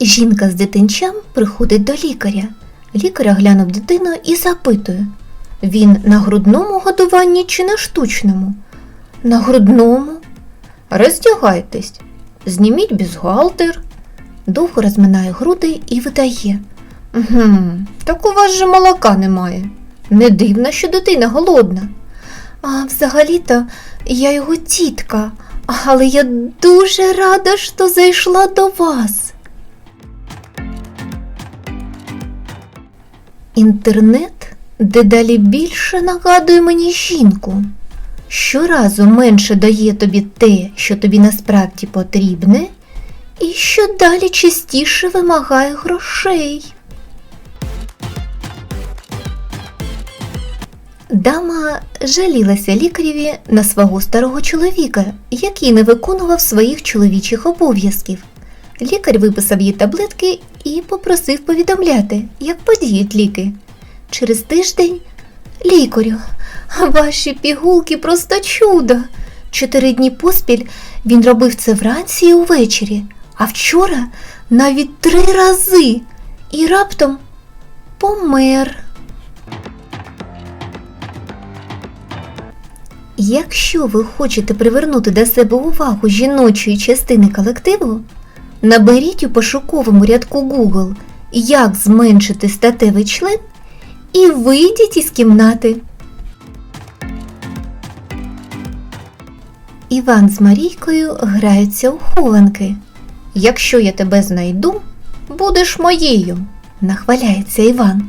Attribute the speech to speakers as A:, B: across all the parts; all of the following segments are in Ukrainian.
A: Жінка з дитинчам приходить до лікаря. Лікар оглянув дитину і запитує: він на грудному годуванні чи на штучному? На грудному. Роздягайтесь, зніміть бюстгальтер. Довго розминає груди і видає. Угу, так у вас же молока немає. Не дивно, що дитина голодна. А взагалі-то я його тітка, але я дуже рада, що зайшла до вас. Інтернет дедалі більше нагадує мені жінку. Щоразу менше дає тобі те, що тобі насправді потрібне, і що далі частіше вимагає грошей. Дама жалілася лікареві на свого старого чоловіка, який не виконував своїх чоловічих обов'язків. Лікар виписав їй таблетки і попросив повідомляти, як подіють ліки. Через тиждень лікарю, ваші пігулки просто чудо. Чотири дні поспіль він робив це вранці і увечері, а вчора навіть три рази і раптом помер. Якщо ви хочете привернути до себе увагу жіночої частини колективу, наберіть у пошуковому рядку Google як зменшити статевий член і вийдіть із кімнати. Іван з Марійкою граються у хованки. Якщо я тебе знайду, будеш моєю, нахваляється Іван.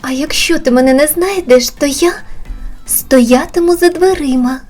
A: А якщо ти мене не знайдеш, то я стоятиму за дверима.